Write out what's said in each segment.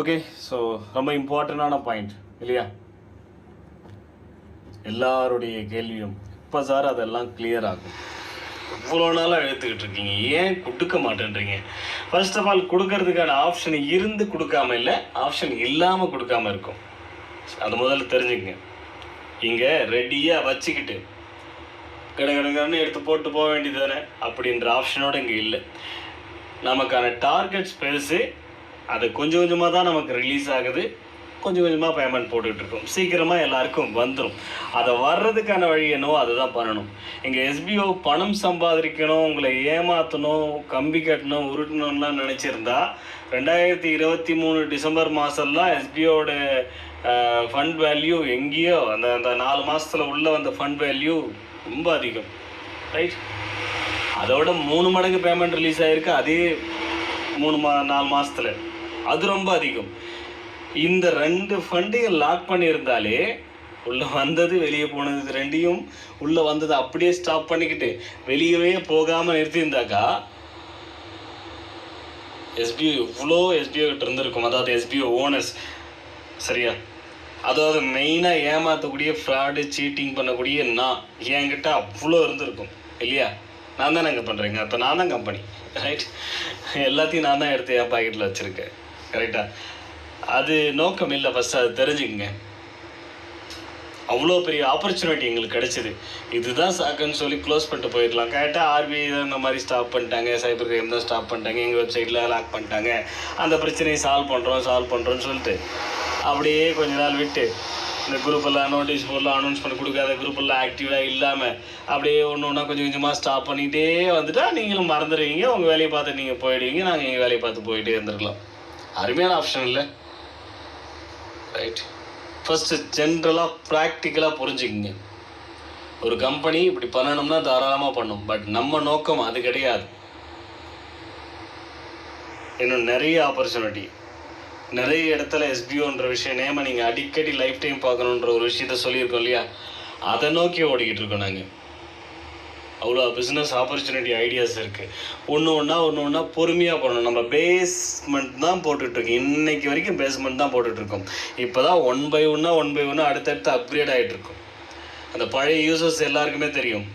Okay so ரொம்ப இம்பார்ட்டண்டான point இல்லையா? எல்லாருடைய கேள்வியும் இப்போ சார் அதெல்லாம் கிளியர் ஆகும். இவ்வளோ நாளாக எழுத்துக்கிட்டு இருக்கீங்க ஏன் கொடுக்க மாட்டேன்றீங்க? ஃபர்ஸ்ட் ஆஃப் ஆல் கொடுக்கறதுக்கான ஆப்ஷன் இருந்து கொடுக்காம இல்லை ஆப்ஷன் இல்லாமல் கொடுக்காம இருக்கும். அது முதல்ல தெரிஞ்சுக்கங்க. இங்கே ரெடியாக வச்சுக்கிட்டு கடை எடுத்து போட்டு போக வேண்டியது தானே? அப்படின்ற ஆப்ஷனோட இங்கே இல்லை. நமக்கான டார்கெட்ஸ் பெருசு அது கொஞ்சம் கொஞ்சமாக தான் நமக்கு ரிலீஸ் ஆகுது. கொஞ்சம் கொஞ்சமாக பேமெண்ட் போட்டுக்கிட்டு சீக்கிரமாக எல்லாருக்கும் வந்துடும் அதை வர்றதுக்கான வழி என்னவோ அதுதான் பண்ணணும். இங்கே எஸ்பிஓ பணம் சம்பாதிக்கணும் உங்களை ஏமாற்றணும் கம்பி கட்டணும் உருட்டணும்லாம் நினச்சிருந்தா ரெண்டாயிரத்தி இருபத்தி மூணு டிசம்பர் மாதம்லாம் எஸ்பிஓட ஃபண்ட் வேல்யூ எங்கேயோ அந்த அந்த நாலு மாதத்தில் உள்ள வந்த ஃபண்ட் வேல்யூ ரொம்ப அதிகம். ரைட் அதோட மூணு மடங்கு பேமெண்ட் ரிலீஸ் ஆகிருக்கு அதே மூணு மா நாலு மாதத்தில் அது ரொம்ப அதிகம். இந்த ரெண்டு ஃபண்டையும் லாக் பண்ணியிருந்தாலே உள்ளே வந்தது வெளியே போனது இது ரெண்டையும் உள்ளே வந்தது அப்படியே ஸ்டாப் பண்ணிக்கிட்டு வெளியவே போகாமல் நிறுத்தியிருந்தாக்கா எஸ்பிஓ இவ்வளோ எஸ்பிஓ கிட்ட இருந்திருக்கும். அதாவது எஸ்பிஓ ஓனர்ஸ் சரியா? அதாவது மெயினாக ஏமாற்றக்கூடிய ஃப்ராடு சீட்டிங் பண்ணக்கூடிய நான் என்கிட்ட அவ்வளோ இருந்திருக்கும். இல்லையா? நான் தானே அங்கே பண்ணுறேங்க அப்போ நான் தான் கம்பெனி ரைட் எல்லாத்தையும் நான் தான் எடுத்து என் பாக்கெட்டில் வச்சுருக்கேன். கரெக்டாக அது நோக்கம் இல்லை ஃபஸ்ட்டு அது தெரிஞ்சுக்கங்க. அவ்வளோ பெரிய ஆப்பர்ச்சுனிட்டி எங்களுக்கு கிடைச்சிது. இதுதான் சாக்குன்னு சொல்லி க்ளோஸ் பண்ணிட்டு போயிடலாம். கரெக்டாக ஆர்பிஐ தான் இந்த மாதிரி ஸ்டாப் பண்ணிட்டாங்க. சைபர் கிரைம் தான் ஸ்டாப் பண்ணிட்டாங்க. எங்கள் வெப்சைட்டில் லாக் பண்ணிட்டாங்க. அந்த பிரச்சனையை சால்வ் பண்ணுறோம் சால்வ் பண்ணுறோன்னு சொல்லிட்டு அப்படியே கொஞ்ச நாள் விட்டு இந்த குரூப்பெல்லாம் நோட்டீஸ் போர்டில் அனௌன்ஸ் பண்ணி கொடுக்காத குரூப்பெல்லாம் ஆக்டிவாக இல்லாமல் அப்படியே ஒன்று ஒன்றா கொஞ்சம் கொஞ்சமாக ஸ்டாப் பண்ணிகிட்டே வந்துட்டால் நீங்களும் மறந்துடுவீங்க. உங்கள் வேலையை பார்த்து நீங்கள் போயிடுவீங்க. நாங்கள் எங்கள் வேலையை பார்த்து போயிட்டே இருந்திருக்கலாம். அருமையான ஆப்ஷன் இல்லை. ரைட் ஃபஸ்ட்டு ஜென்ரலாக ப்ராக்டிக்கலாக புரிஞ்சுக்கிங்க. ஒரு கம்பெனி இப்படி பண்ணணும்னா தாராளமாக பண்ணும். பட் நம்ம நோக்கம் அது கிடையாது. இன்னும் நிறைய ஆப்பர்ச்சுனிட்டி நிறைய இடத்துல எஸ்பிஓன்ற விஷயம் நேம நீங்கள் அடிக்கடி லைஃப் டைம் பார்க்கணுன்ற ஒரு விஷயத்த சொல்லியிருக்கோம் இல்லையா? அதை நோக்கி ஓடிக்கிட்டு இருக்கோம் நாங்கள் அவ்வளோ பிஸ்னஸ் ஆப்பர்ச்சுனிட்டி ஐடியாஸ் இருக்குது ஒன்று ஒன்றா ஒன்று ஒன்றா பொறுமையாக பண்ணணும். நம்ம பேஸ்மெண்ட் தான் போட்டுட்ருக்கோம். இன்றைக்கி வரைக்கும் பேஸ்மெண்ட் தான் போட்டுட்ருக்கோம். இப்போ தான் ஒன் பை ஒன்னாக ஒன் பை ஒன்னாக அடுத்தடுத்து அப்கிரேட் ஆகிட்டுருக்கோம் அந்த பழைய யூசர்ஸ் எல்லாருக்குமே தெரியும்.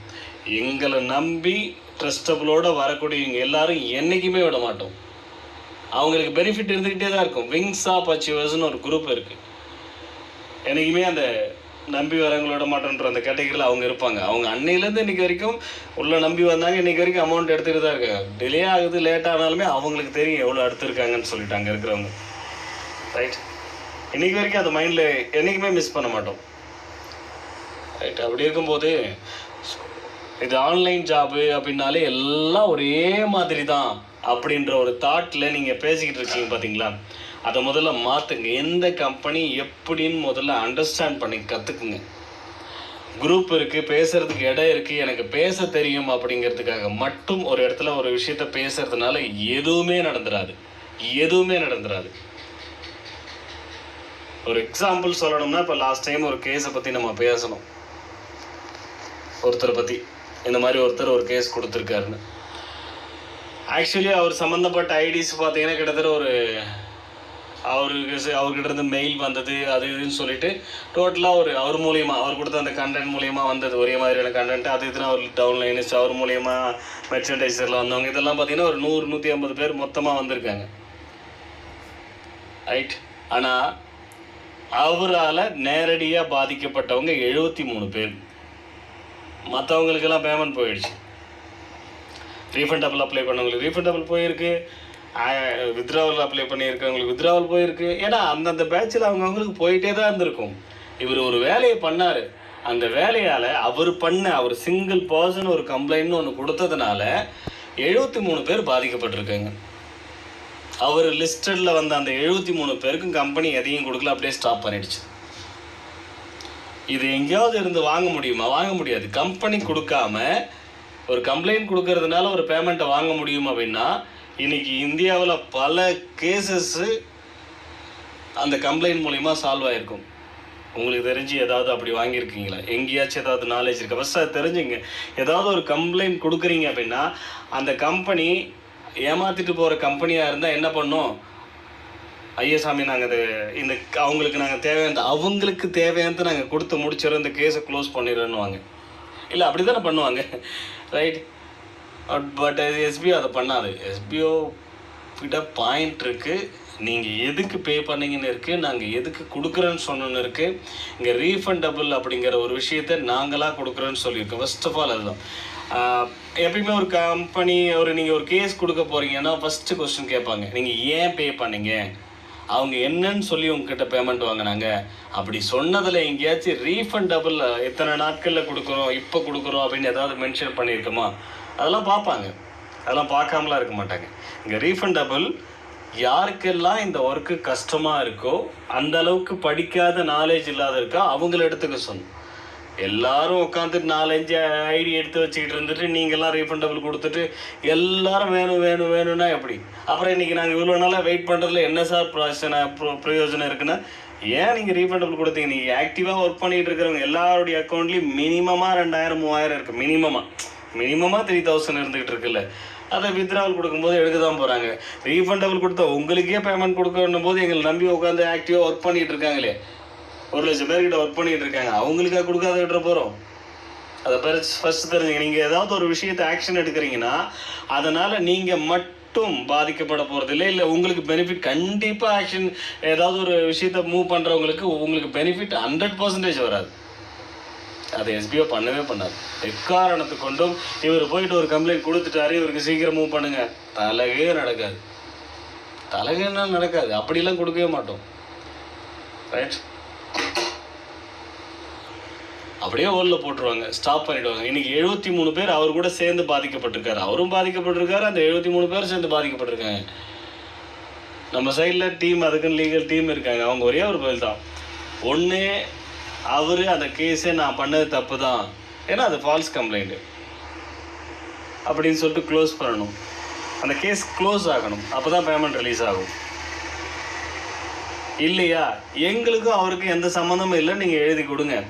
எங்களை நம்பி ட்ரஸ்டபுளோடு வரக்கூடியவங்க எல்லாரும் என்றைக்குமே விட மாட்டோம். அவங்களுக்கு பெனிஃபிட் இருந்துக்கிட்டே தான் இருக்கும். விங்ஸ் ஆஃப் அச்சீவர்ஸ்னு ஒரு குரூப் இருக்குது என்றைக்குமே அந்த நம்பி வரவங்களோட மாட்டோன்ற அந்த கேட்டகரியில் அவங்க இருப்பாங்க. அவங்க அன்னையிலேருந்து இன்னைக்கு வரைக்கும் உள்ளே நம்பி வந்தாங்க இன்னைக்கு வரைக்கும் அமௌண்ட் எடுத்துகிட்டு தான் இருக்காங்க. டிலே ஆகுது லேட் ஆனாலுமே அவங்களுக்கு தெரியும் எவ்வளோ எடுத்திருக்காங்கன்னு சொல்லிட்டு அங்கே இருக்கிறவங்க. ரைட் இன்றைக்கி வரைக்கும் அந்த மைண்டில் என்றைக்குமே மிஸ் பண்ண மாட்டோம். ரைட் அப்படி இருக்கும்போது இது ஆன்லைன் ஜாபு அப்படின்னாலே எல்லாம் ஒரே மாதிரி தான் அப்படின்ற ஒரு தாட்டில் நீங்கள் பேசிக்கிட்டு இருக்கீங்க பார்த்தீங்களா அதை முதல்ல மாற்றுங்க எந்த கம்பெனி எப்படின்னு முதல்ல அண்டர்ஸ்டாண்ட் பண்ணி கற்றுக்குங்க குரூப் இருக்குது பேசுகிறதுக்கு இடம் இருக்குது எனக்கு பேச தெரியும் அப்படிங்கிறதுக்காக மட்டும் ஒரு இடத்துல ஒரு விஷயத்த பேசுறதுனால எதுவுமே நடந்துடாது எதுவுமே நடந்துடாது ஒரு எக்ஸாம்பிள் சொல்லணும்னா இப்போ லாஸ்ட் டைம் ஒரு கேஸை பற்றி நம்ம பேசணும். ஒருத்தரை பற்றி இந்த மாதிரி ஒருத்தர் ஒரு கேஸ் கொடுத்துருக்காருன்னு. ஆக்சுவலி அவர் சம்மந்தப்பட்ட ஐடிஸ் பார்த்தீங்கன்னா கிட்டத்தட்ட ஒரு அவருக்கு அவர்கிட்ட இருந்து மெயில் வந்தது அது இதுன்னு சொல்லிட்டு டோட்டலாக ஒரு அவர் மூலியமா அவர் கொடுத்த அந்த கண்டென்ட் மூலியமாக வந்தது. ஒரே மாதிரியான கண்டென்ட் அது இதுன்னு அவர் டவுன்லைன்ஸ் அவர் மூலியமா மெர்ச்சன்டைசரில் வந்தவங்க. இதெல்லாம் பார்த்தீங்கன்னா ஒரு நூறு நூற்றி ஐம்பது பேர் மொத்தமாக வந்திருக்காங்க. ரைட் ஆனால் அவரால் நேரடியாக பாதிக்கப்பட்டவங்க எழுபத்தி மூணு பேர். மற்றவங்களுக்கெல்லாம் பேமெண்ட் போயிடுச்சு. ரீஃபண்டபிள் அப்ளை பண்ணவங்களுக்கு ரீஃபண்டபிள் போயிருக்கு. வித்ராவல் அப்ளை பண்ணியிருக்கவங்களுக்கு வித்ராவல் போயிருக்கு. ஏன்னா அந்தந்த பேட்சில் அவங்கவுங்களுக்கு போயிட்டே தான் இருந்திருக்கும். இவர் ஒரு வேலையை பண்ணார். அந்த வேலையால் அவர் பண்ண அவர் சிங்கிள் பர்சன் ஒரு கம்ப்ளைண்ட்னு ஒன்று கொடுத்ததுனால எழுபத்தி மூணு பேர் பாதிக்கப்பட்டிருக்காங்க. அவர் லிஸ்டடில் வந்த அந்த எழுபத்தி மூணு பேருக்கும் கம்பெனி எதையும் கொடுக்கல அப்படியே ஸ்டாப் பண்ணிடுச்சு. இது எங்கேயாவது இருந்து வாங்க முடியுமா? வாங்க முடியாது. கம்பெனி கொடுக்காம ஒரு கம்ப்ளைண்ட் கொடுக்கறதுனால ஒரு பேமெண்ட்டை வாங்க முடியும் அப்படின்னா இன்னைக்கு இந்தியாவில் பல கேசஸ்ஸு அந்த கம்ப்ளைண்ட் மூலிமா சால்வ் ஆயிருக்கும். உங்களுக்கு தெரிஞ்சு ஏதாவது அப்படி வாங்கியிருக்கீங்களா? எங்கேயாச்சும் ஏதாவது நாலேஜ் இருக்கா? ஃபஸ்ட் அதை தெரிஞ்சுங்க. ஏதாவது ஒரு கம்ப்ளைண்ட் கொடுக்குறீங்க அப்படின்னா அந்த கம்பெனி ஏமாத்திட்டு போகிற கம்பெனியாக இருந்தால் என்ன பண்ணும்? ஐயசாமி நாங்கள் அது இந்த அவங்களுக்கு நாங்கள் தேவையான அவங்களுக்கு தேவையானது நாங்கள் கொடுத்து முடிச்சிடும் இந்த கேஸை க்ளோஸ் பண்ணிடுறோன்னுவாங்க இல்லை அப்படி தானே பண்ணுவாங்க? ரைட் பட் எஸ்பிஓ அதை பண்ணாது. எஸ்பிஓ கிட்ட பாயிண்ட் இருக்குது நீங்கள் எதுக்கு பே பண்ணீங்கன்னு இருக்குது நாங்கள் எதுக்கு கொடுக்குறோன்னு சொன்னோன்னு இருக்குது இங்கே ரீஃபண்டபிள் அப்படிங்கிற ஒரு விஷயத்த நாங்களாக கொடுக்குறோன்னு சொல்லியிருக்கோம். ஃபர்ஸ்ட் ஆஃப் ஆல் அதுதான். எப்பயுமே ஒரு கம்பெனி ஒரு நீங்கள் ஒரு கேஸ் கொடுக்க போகிறீங்கன்னா ஃபஸ்ட்டு கொஸ்டின் கேட்பாங்க. நீங்கள் ஏன் பே பண்ணீங்க? அவங்க என்னன்னு சொல்லி உங்ககிட்ட பேமெண்ட் வாங்கினாங்க. அப்படி சொன்னதில் எங்கேயாச்சும் ரீஃபண்டபிள் எத்தனை நாட்களில் கொடுக்குறோம்? இப்போ கொடுக்குறோம் அப்படின்னு ஏதாவது மென்ஷன் பண்ணியிருக்கோமா? அதெல்லாம் பார்ப்பாங்க. அதெல்லாம் பார்க்காமலாம் இருக்க மாட்டாங்க. இங்கே ரீஃபண்டபிள் யாருக்கெல்லாம் இந்த ஒர்க்கு கஷ்டமாக இருக்கோ அந்த அளவுக்கு படிக்காத நாலேஜ் இல்லாத இருக்கா அவங்கள எடுத்துக்க சொன்னோம். எல்லாரும் உட்காந்துட்டு நாலஞ்சு ஐடி எடுத்து வச்சுக்கிட்டு இருந்துட்டு நீங்கள்லாம் ரீஃபண்டபிள் கொடுத்துட்டு எல்லாரும் வேணும் வேணும் வேணும்னா எப்படி? அப்புறம் இன்னைக்கு நாங்கள் இவ்வளோ நாளாக வெயிட் பண்ணுறதுல என்ன சார் பிரச்சனை pro- பிரயோஜனம் இருக்குன்னா ஏன் நீங்கள் ரீஃபண்டபிள் கொடுத்தீங்க? நீங்கள் ஆக்டிவாக ஒர்க் பண்ணிகிட்டு இருக்கிறவங்க எல்லாருடைய அக்கௌண்ட்லேயும் மினிமமாக ரெண்டாயிரம் மூவாயிரம் இருக்குது மினிமமாக மினிமமாக த்ரீ தௌசண்ட் இருந்துகிட்டு இருக்குல்ல. அதை வித்ராவல் கொடுக்கும்போது எடுக்க தான் போகிறாங்க ரீஃபண்டபிள் கொடுத்தா உங்களுக்கே பேமெண்ட் கொடுக்கணும் போது எங்களை நம்பி உட்காந்து ஆக்டிவாக ஒர்க் பண்ணிகிட்டு இருக்காங்களே. ஒரு லட்சம் பேர்கிட்ட ஒர்க் பண்ணிகிட்டு இருக்காங்க. அவங்களுக்காக கொடுக்காத விட்டுற போகிறோம் அதை பேர் ஃபஸ்ட்டு தெரிஞ்சுங்க. நீங்கள் ஏதாவது ஒரு விஷயத்தை ஆக்ஷன் எடுக்கிறீங்கன்னா அதனால் நீங்கள் மட்டும் பாதிக்கப்பட போகிறதில்ல இல்லை உங்களுக்கு பெனிஃபிட் கண்டிப்பாக ஆக்ஷன் ஏதாவது ஒரு விஷயத்தை மூவ் பண்ணுறவங்களுக்கு உங்களுக்கு பெனிஃபிட் ஹண்ட்ரட் பர்சன்டேஜ் வராது. அதை எஸ்பிஓ பண்ணவே பண்ணாது. எக்காரணத்து கொண்டும் இவர் போயிட்டு ஒரு கம்ப்ளைண்ட் கொடுத்துட்டாரு இவருக்கு சீக்கிரம் மூவ் பண்ணுங்க. தலகே நடக்காது. தலகேன்னா நடக்காது? அப்படிலாம் கொடுக்கவே மாட்டோம். ரைட் அப்படியே ஹோலில் போட்டுருவாங்க. ஸ்டாப் பண்ணிடுவாங்க. இன்னைக்கு எழுபத்தி மூணு பேர் அவர் கூட சேர்ந்து பாதிக்கப்பட்டிருக்காரு. அவரும் பாதிக்கப்பட்டிருக்காரு அந்த எழுபத்தி மூணு பேர் சேர்ந்து பாதிக்கப்பட்டிருக்காங்க. நம்ம சைடில் டீம் அதுக்குன்னு லீகல் டீம் இருக்காங்க. அவங்க ஒரே ஒரு பதில் தான். ஒன்று அவர் அந்த கேஸே நான் பண்ணது தப்பு தான் ஏன்னா அது ஃபால்ஸ் கம்ப்ளைண்ட்டு அப்படின்னு சொல்லிட்டு க்ளோஸ் பண்ணணும். அந்த கேஸ் க்ளோஸ் ஆகணும். அப்போ தான் பேமெண்ட் ரிலீஸ் ஆகும். இல்லையா? எங்களுக்கும் அவருக்கும் எந்த சம்மந்தமும் இல்லை. நீங்கள் எழுதி கொடுங்க.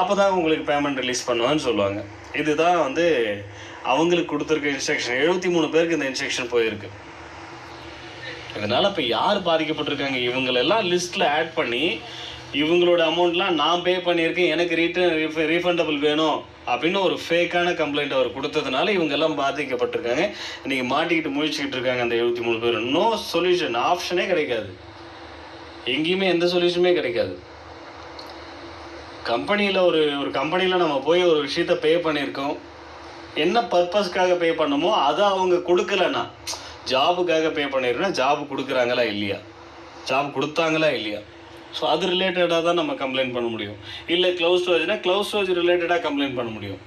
அப்போ தான் உங்களுக்கு பேமெண்ட் ரிலீஸ் பண்ணுவான்னு சொல்லுவாங்க. இதுதான் வந்து அவங்களுக்கு கொடுத்துருக்க இன்ஸ்ட்ரக்ஷன் எழுபத்தி மூணு பேருக்கு இந்த இன்ஸ்ட்ரக்ஷன் போயிருக்கு. இதனால் இப்போ யார் பாதிக்கப்பட்டிருக்காங்க? இவங்களெல்லாம் லிஸ்ட்டில் ஆட் பண்ணி இவங்களோட அமௌண்ட்லாம் நான் பே பண்ணியிருக்கேன் எனக்கு ரீட்டன் ரீஃபண்டபிள் வேணும் அப்படின்னு ஒரு ஃபேக்கான கம்ப்ளைண்ட் அவர் கொடுத்ததுனால இவங்க எல்லாம் பாதிக்கப்பட்டிருக்காங்க. இன்றைக்கி மாட்டிக்கிட்டு முழிச்சுக்கிட்டு இருக்காங்க அந்த எழுபத்தி மூணு பேர் நோ சொல்யூஷன் ஆப்ஷனே கிடைக்காது. எங்கேயுமே எந்த சொல்யூஷனுமே கிடைக்காது. கம்பெனியில் ஒரு ஒரு கம்பெனியில் நம்ம போய் ஒரு விஷயத்த பே பண்ணியிருக்கோம். என்ன பர்பஸ்க்காக பே பண்ணமோ அதை அவங்க கொடுக்கலன்னா ஜாபுக்காக பே பண்ணிருக்கோம்னா ஜாப் கொடுக்குறாங்களா இல்லையா? ஜாப் கொடுத்தாங்களா இல்லையா? ஸோ அது ரிலேட்டடாக தான் நம்ம கம்ப்ளைண்ட் பண்ண முடியும். இல்லை க்ளவுஸ் ஸ்டோரேஜ்னா க்ளவுஸ் ஸ்டோரேஜ் ரிலேட்டடாக கம்ப்ளைண்ட் பண்ண முடியும்.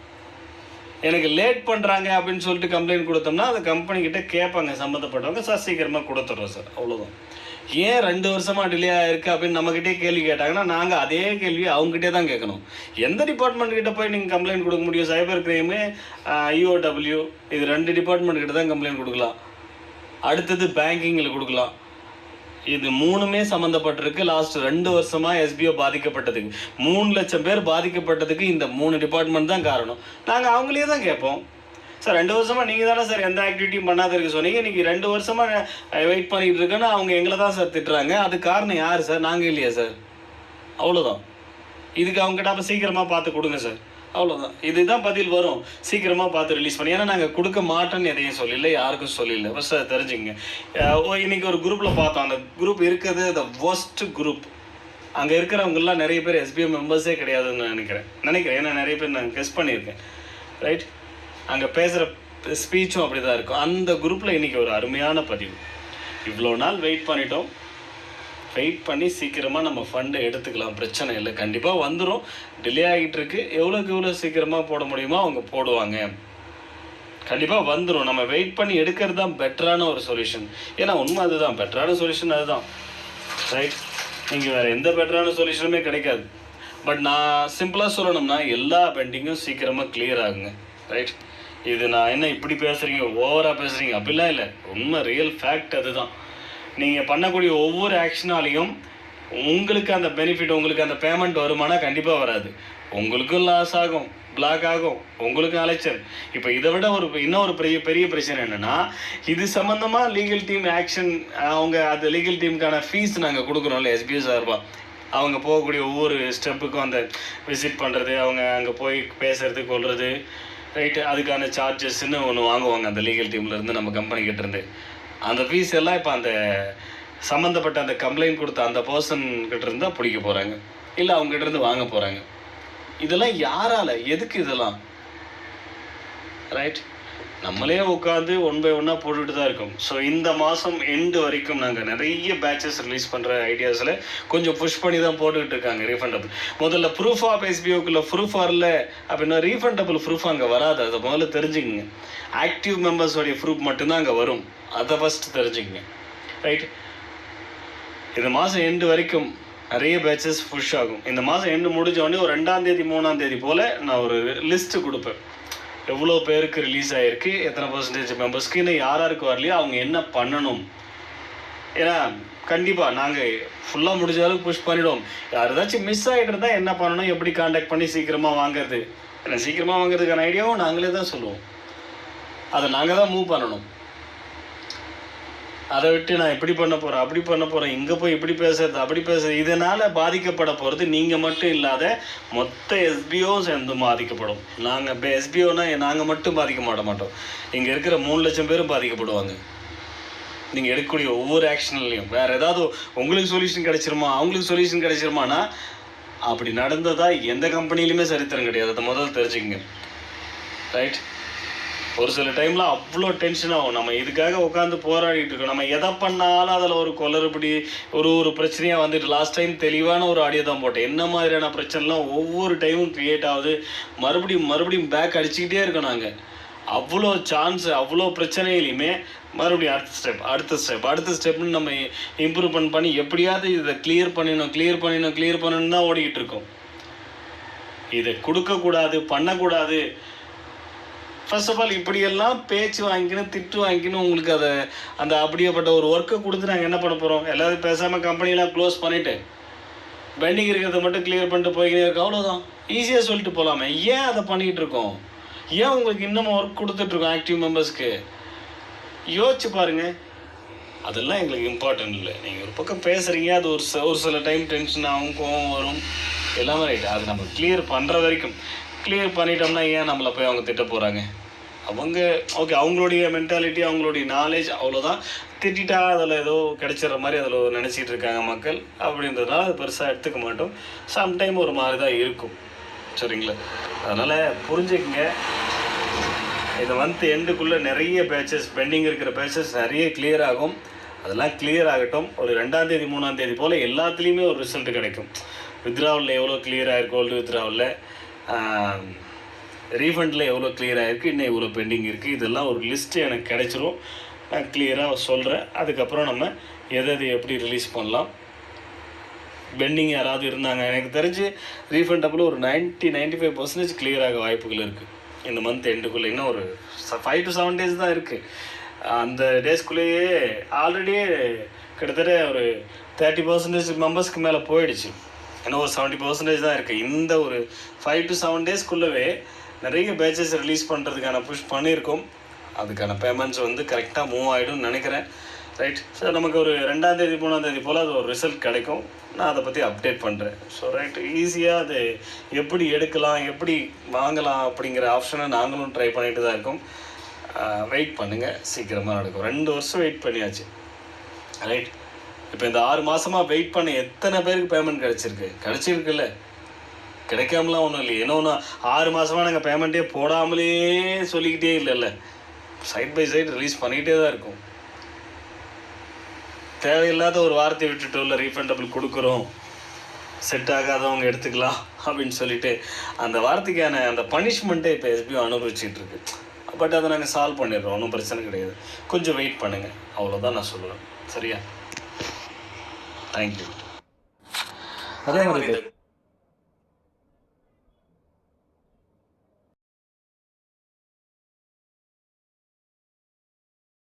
எனக்கு லேட் பண்ணுறாங்க அப்படின்னு சொல்லிட்டு கம்ப்ளைண்ட் கொடுத்தோம்னா அது கம்பெனிக்கிட்ட கேட்பாங்க சம்மந்தப்பட்டவங்க சார் சீக்கிரமாக கொடுத்துட்றோம் சார். அவ்வளோதான் ஏன் ரெண்டு வருஷமாக டிலே ஆயிருக்கு அப்படின்னு நம்மக்கிட்டே கேள்வி கேட்டாங்கன்னா நாங்கள் அதே கேள்வி அவங்ககிட்டே தான் கேட்கணும். எந்த டிபார்ட்மெண்ட் கிட்ட போய் நீங்கள் கம்ப்ளைண்ட் கொடுக்க முடியும்? சைபர் கிரைமு ஐஓடபிள்யூ இது ரெண்டு டிபார்ட்மெண்ட் கிட்ட தான் கம்ப்ளைண்ட் கொடுக்கலாம். அடுத்தது பேங்கிங்கில் கொடுக்கலாம். இது மூணுமே சம்மந்தப்பட்டிருக்கு லாஸ்ட் ரெண்டு வருஷமா எஸ்பிஓ பாதிக்கப்பட்டதுக்கு மூணு லட்சம் பேர் பாதிக்கப்பட்டதுக்கு இந்த மூணு டிபார்ட்மெண்ட் தான் காரணம். நாங்கள் அவங்களே தான் கேட்போம். சார் ரெண்டு வருஷமாக நீங்கள் தானே சார் எந்த ஆக்டிவிட்டியும் பண்ணாத இருக்க சொன்னீங்க. இன்னைக்கு ரெண்டு வருஷமாக வெயிட் பண்ணிட்டு இருக்கேன்னு அவங்க எங்களை தான் சார் திட்டுறாங்க. அது காரணம் யார் சார் நாங்கள் இல்லையா சார் அவ்வளோதான் இதுக்கு அவங்ககிட்ட அப்போ சீக்கிரமாக பார்த்து கொடுங்க சார் அவ்வளோதான் இதுதான் பதில் வரும். சீக்கிரமாக பார்த்து ரிலீஸ் பண்ணி. ஏன்னா நாங்கள் கொடுக்க மாட்டோன்னு எதையும் சொல்லல யாருக்கும் சொல்லல. ஃபஸ்ட் அதை தெரிஞ்சுங்க ஓ, இன்னைக்கு ஒரு குரூப்பில் பார்த்தோம். அந்த குரூப் இருக்கிறது த worst குரூப் அங்கே இருக்கிறவங்கெல்லாம் நிறைய பேர் எஸ்பிஐ மெம்பர்ஸே கிடையாதுன்னு நான் நினைக்கிறேன். நினைக்கிறேன். ஏன்னா நிறைய பேர் நான் கெஸ் பண்ணியிருக்கேன். ரைட் அங்கே பேசுகிற ஸ்பீச்சும் அப்படி தான் இருக்கும். அந்த குரூப்பில் இன்றைக்கி ஒரு அருமையான பதிவு. இவ்வளோ நாள் வெயிட் பண்ணிட்டோம். வெயிட் பண்ணி சீக்கிரமாக நம்ம ஃபண்டை எடுத்துக்கலாம். பிரச்சனை இல்லை. கண்டிப்பாக வந்துடும் டிலே ஆகிட்டு இருக்கு எவ்வளோக்கு எவ்வளோ சீக்கிரமாக போட முடியுமோ அவங்க போடுவாங்க. கண்டிப்பாக வந்துடும் நம்ம வெயிட் பண்ணி எடுக்கிறது தான் பெட்டரான ஒரு சொல்யூஷன் ஏன்னா உண்மை அதுதான். பெட்டரான சொல்யூஷன் அதுதான். ரைட் நீங்கள் வேறு எந்த பெட்டரான சொல்யூஷனுமே கிடைக்காது. பட் நான் சிம்பிளாக சொல்லணும்னா எல்லா பெண்டிங்கும் சீக்கிரமாக கிளியர் ஆகுங்க. ரைட் இது நான் என்ன இப்படி பேசுகிறீங்க ஓவராக பேசுகிறீங்க அப்படிலாம் இல்லை. உண்மை ரியல் ஃபேக்ட் அதுதான். நீங்கள் பண்ணக்கூடிய ஒவ்வொரு ஆக்ஷனாலையும் உங்களுக்கு அந்த பெனிஃபிட் உங்களுக்கு அந்த பேமெண்ட் வருமானா கண்டிப்பாக வராது. உங்களுக்கும் லாஸ் ஆகும் பிளாக் ஆகும் உங்களுக்கும் அலைச்சல். இப்போ இதை விட ஒரு இன்னொரு பெரிய பெரிய பிரச்சனை என்னென்னா இது சம்மந்தமாக லீகல் டீம் ஆக்ஷன் அவங்க அது லீகல் டீமுக்கான ஃபீஸ் நாங்கள் கொடுக்குறோம்ல எஸ்பிஐ சார்பாக அவங்க போகக்கூடிய ஒவ்வொரு ஸ்டெப்புக்கும் அந்த விசிட் பண்ணுறது அவங்க அங்கே போய் பேசுறது கொள்வது ரைட்டு அதுக்கான சார்ஜஸ்ன்னு ஒன்று வாங்குவாங்க அந்த லீகல் டீம்லேருந்து நம்ம கம்பெனி அந்த ஃபீஸ் எல்லாம் இப்போ அந்த சம்மந்தப்பட்ட அந்த கம்ப்ளைண்ட் கொடுத்த அந்த பர்சன் கிட்ட இருந்தா பிடிக்க போகிறாங்க இல்லை அவங்ககிட்ட இருந்து வாங்க போகிறாங்க இதெல்லாம் யாரால? எதுக்கு இதெல்லாம்? ரைட் நம்மளே உட்காந்து ஒன் பை ஒன்னாக போட்டுட்டு தான் இருக்கோம். ஸோ இந்த மாதம் எண்டு வரைக்கும் நாங்கள் நிறைய பேட்சஸ் ரிலீஸ் பண்ணுற ஐடியாஸில் கொஞ்சம் புஷ் பண்ணி தான் போட்டுக்கிட்டு இருக்காங்க ரீஃபண்டபிள் முதல்ல ப்ரூஃப் ஆஃப் எஸ்பிஓக்குள்ள ப்ரூஃப் வரல அப்படின்னா ரீஃபண்டபிள் ப்ரூஃப் அங்கே வராது. அதை முதல்ல தெரிஞ்சுக்கங்க. ஆக்டிவ் மெம்பர்ஸோடைய ப்ரூஃப் மட்டும்தான் அங்கே வரும். அதை ஃபஸ்ட்டு தெரிஞ்சுக்கங்க. ரைட் இந்த மாதம் எண்டு வரைக்கும் நிறைய பேட்சஸ் புஷ் ஆகும். இந்த மாதம் எண்டு முடிஞ்ச உடனே ஒரு ரெண்டாம் தேதி மூணாம் தேதி போல் நான் ஒரு லிஸ்ட்டு கொடுப்பேன். எவ்வளோ பேருக்கு ரிலீஸ் ஆகிருக்கு எத்தனை பர்சன்டேஜ் மெம்பர்ஸ்க்கு இன்னும் யார் யாருக்கு வரலையோ அவங்க என்ன பண்ணணும்? ஏன்னா கண்டிப்பாக நாங்கள் ஃபுல்லாக முடிஞ்ச அளவுக்கு புஷ் பண்ணிவிடுவோம் யார் ஏதாச்சும் மிஸ் ஆகிட்டு இருந்தால் என்ன பண்ணணும்? எப்படி காண்டாக்ட் பண்ணி சீக்கிரமாக வாங்குறது? ஏன்னா சீக்கிரமாக வாங்குறதுக்கான ஐடியாவும் நாங்களே தான் சொல்லுவோம். அதை நாங்கள் தான் மூவ் பண்ணணும். அதை விட்டு நான் இப்படி பண்ண போகிறேன் அப்படி பண்ண போகிறேன் இங்கே போய் இப்படி பேசுறது அப்படி பேசுறது இதனால் பாதிக்கப்பட போகிறது நீங்கள் மட்டும் இல்லாத மொத்த எஸ்பிஓ சேர்ந்து பாதிக்கப்படும். நாங்கள் இப்போ எஸ்பிஓனா நாங்கள் மட்டும் பாதிக்க மாட்ட மாட்டோம். இங்கே இருக்கிற மூணு லட்சம் பேரும் பாதிக்கப்படுவாங்க. நீங்கள் எடுக்கக்கூடிய ஒவ்வொரு ஆக்ஷன்லையும். வேறு ஏதாவது உங்களுக்கு சொல்யூஷன் கிடைச்சிருமா? அவங்களுக்கு சொல்யூஷன் கிடைச்சிருமானா? அப்படி நடந்ததா எந்த கம்பெனிலையுமே சரித்திரம் கிடையாது. அதை முதல்ல தெரிஞ்சுக்கங்க. ரைட் ஒரு சில டைம்ல அவ்வளோ டென்ஷன் ஆகும். நம்ம இதுக்காக உட்காந்து போராடிட்டு இருக்கோம். நம்ம எதை பண்ணாலும் அதில் ஒரு குளறுபடி ஒரு ஒரு பிரச்சனையாக வந்துட்டு லாஸ்ட் டைம் தெளிவான ஒரு ஆடியோ தான் போட்டேன். என்ன மாதிரியான பிரச்சனைலாம் ஒவ்வொரு டைமும் க்ரியேட் ஆகுது. மறுபடியும் மறுபடியும் பேக் அடிச்சுக்கிட்டே இருக்கோம் நாங்கள் அவ்வளோ சான்ஸ் அவ்வளோ பிரச்சனையிலையுமே மறுபடியும் அடுத்த ஸ்டெப் அடுத்த ஸ்டெப் அடுத்த ஸ்டெப்னு நம்ம இம்ப்ரூவ்மெண்ட் பண்ணி எப்படியாவது இதை கிளியர் பண்ணிடணும் கிளியர் பண்ணிடணும் கிளியர் பண்ணணும் தான் ஓடிக்கிட்டு இருக்கோம். இதை கொடுக்கக்கூடாது பண்ணக்கூடாது ஃபர்ஸ்ட் ஆஃப் ஆல் இப்படியெல்லாம் பேச்சு வாங்கிக்கணும் திட்டு வாங்கிக்கணும் உங்களுக்கு அதை அந்த அப்படியேப்பட்ட ஒரு ஒர்க்கை கொடுத்து நாங்கள் என்ன பண்ண போகிறோம் எல்லாரும் பேசாமல் கம்பெனியெல்லாம் க்ளோஸ் பண்ணிவிட்டு பெண்டிங் இருக்கிறத மட்டும் கிளியர் பண்ணிட்டு போய்கிட்டே இருக்கு அவ்வளோதான் ஈஸியாக சொல்லிட்டு போகலாமே ஏன் அதை பண்ணிக்கிட்டு இருக்கோம்? ஏன் உங்களுக்கு இன்னமும் ஒர்க் கொடுத்துட்ருக்கோம் ஆக்டிவ் மெம்பர்ஸ்க்கு யோசிச்சு பாருங்கள் அதெல்லாம் எங்களுக்கு இம்பார்ட்டன்ட் இல்லை. நீங்கள் ஒரு பக்கம் பேசுகிறீங்க அது ஒரு ச ஒரு சில டைம் டென்ஷன் ஆகும் கோவம் வரும். எல்லாமே ரைட்டு அது நம்ம கிளியர் பண்ணுற வரைக்கும். கிளியர் பண்ணிட்டோம்னா ஏன் நம்மளை போய் அவங்க திட்ட போகிறாங்க அவங்க ஓகே அவங்களுடைய மென்டாலிட்டி அவங்களுடைய நாலேஜ் அவ்வளோதான் திட்டிட்டா அதில் ஏதோ கிடைச்சிடுற மாதிரி அதில் நினச்சிட்டு இருக்காங்க மக்கள். அப்படின்றதுனால அது பெருசாக எடுத்துக்க மாட்டோம். சம்டைம் ஒரு மாதிரி தான் இருக்கும். சரிங்களா? அதனால் புரிஞ்சுக்கங்க. இந்த மந்த் எண்டுக்குள்ளே நிறைய பேச்சஸ் பெண்டிங் இருக்கிற பேச்சஸ் நிறைய கிளியர் ஆகும். அதெல்லாம் கிளியர் ஆகட்டும். ஒரு ரெண்டாம் தேதி மூணாம் தேதி போல் எல்லாத்துலேயுமே ஒரு ரிசல்ட் கிடைக்கும். வித்ராவில் எவ்வளோ clear ஆயிருக்கு வித்ராவில் ரீஃபண்டில் எவ்வளோ clear ஆயிருக்கு இன்னும் எவ்வளோ பெண்டிங் இருக்குது இதெல்லாம் ஒரு லிஸ்ட்டு எனக்கு கிடச்சிரும். நான் கிளியராக சொல்கிறேன் அதுக்கப்புறம் நம்ம எதை எப்படி ரிலீஸ் பண்ணலாம். பெண்டிங் யாராவது இருந்தாங்க எனக்கு தெரிஞ்சு ரீஃபண்டபிள் ஒரு 90 95% ஃபைவ் பர்சன்டேஜ் ஆக வாய்ப்புகள் இருக்குது இந்த மந்த் எண்டுக்குள்ளே இன்னும் ஒரு ஃபைவ் டு செவன் டேஸ் தான் இருக்குது அந்த டேஸ்க்குள்ளேயே ஆல்ரெடியே கிட்டத்தட்ட ஒரு தேர்ட்டி பர்சன்டேஜ் மெம்பர்ஸ்க்கு மேலே போயிடுச்சு. ஏன்னா ஒரு செவன்ட்டி பர்சன்டேஜ் தான் இருக்குது இந்த ஒரு ஃபைவ் டு செவன் டேஸ்க்குள்ளவே நிறைய பேச்சஸ் ரிலீஸ் பண்ணுறதுக்கான புஷ் பண்ணியிருக்கோம். அதுக்கான பேமெண்ட்ஸ் வந்து கரெக்டாக மூவ் ஆகிடும்னு நினைக்கிறேன். ரைட் ஸோ நமக்கு ஒரு ரெண்டாம் தேதி மூணாம் தேதி போல் அது ஒரு ரிசல்ட் கிடைக்கும். நான் அதை பற்றி அப்டேட் பண்ணுறேன் ஸோ ரைட் ஈஸியாக அது எப்படி எடுக்கலாம் எப்படி வாங்கலாம் அப்படிங்கிற ஆப்ஷனை நாங்களும் ட்ரை பண்ணிட்டு தான் இருக்கோம். வெயிட் பண்ணுங்கள் சீக்கிரமாக நடக்கும். ரெண்டு வருஷம் வெயிட் பண்ணியாச்சு. ரைட் இப்போ இந்த ஆறு மாதமாக வெயிட் பண்ண எத்தனை பேருக்கு பேமெண்ட் கிடச்சிருக்கு? கிடச்சிருக்குல்ல. கிடைக்காமலாம் ஒன்றும் இல்லை என்ன ஒன்று ஆறு மாதமாக நாங்கள் பேமெண்ட்டே போடாமலே சொல்லிக்கிட்டே இல்லைல்ல. சைட் பை சைடு ரிலீஸ் பண்ணிக்கிட்டே தான் இருக்கும். தேவையில்லாத ஒரு வார்த்தை விட்டுட்டு இல்லை ரீஃபண்டபிள் கொடுக்குறோம். செட் ஆகாதவங்க எடுத்துக்கலாம் அப்படின்னு சொல்லிட்டு அந்த வார்த்தைக்கான அந்த பனிஷ்மெண்ட்டை இப்போ எஸ்பியும் அனுபவிச்சுட்டு இருக்கு. பட் அதை நாங்கள் சால்வ் பண்ணிடுறோம். ஒன்றும் பிரச்சனை கிடையாது. கொஞ்சம் வெயிட் பண்ணுங்கள் அவ்வளோதான் நான் சொல்லுவேன். சரியா? தேங்க்யூ அதே மாதிரி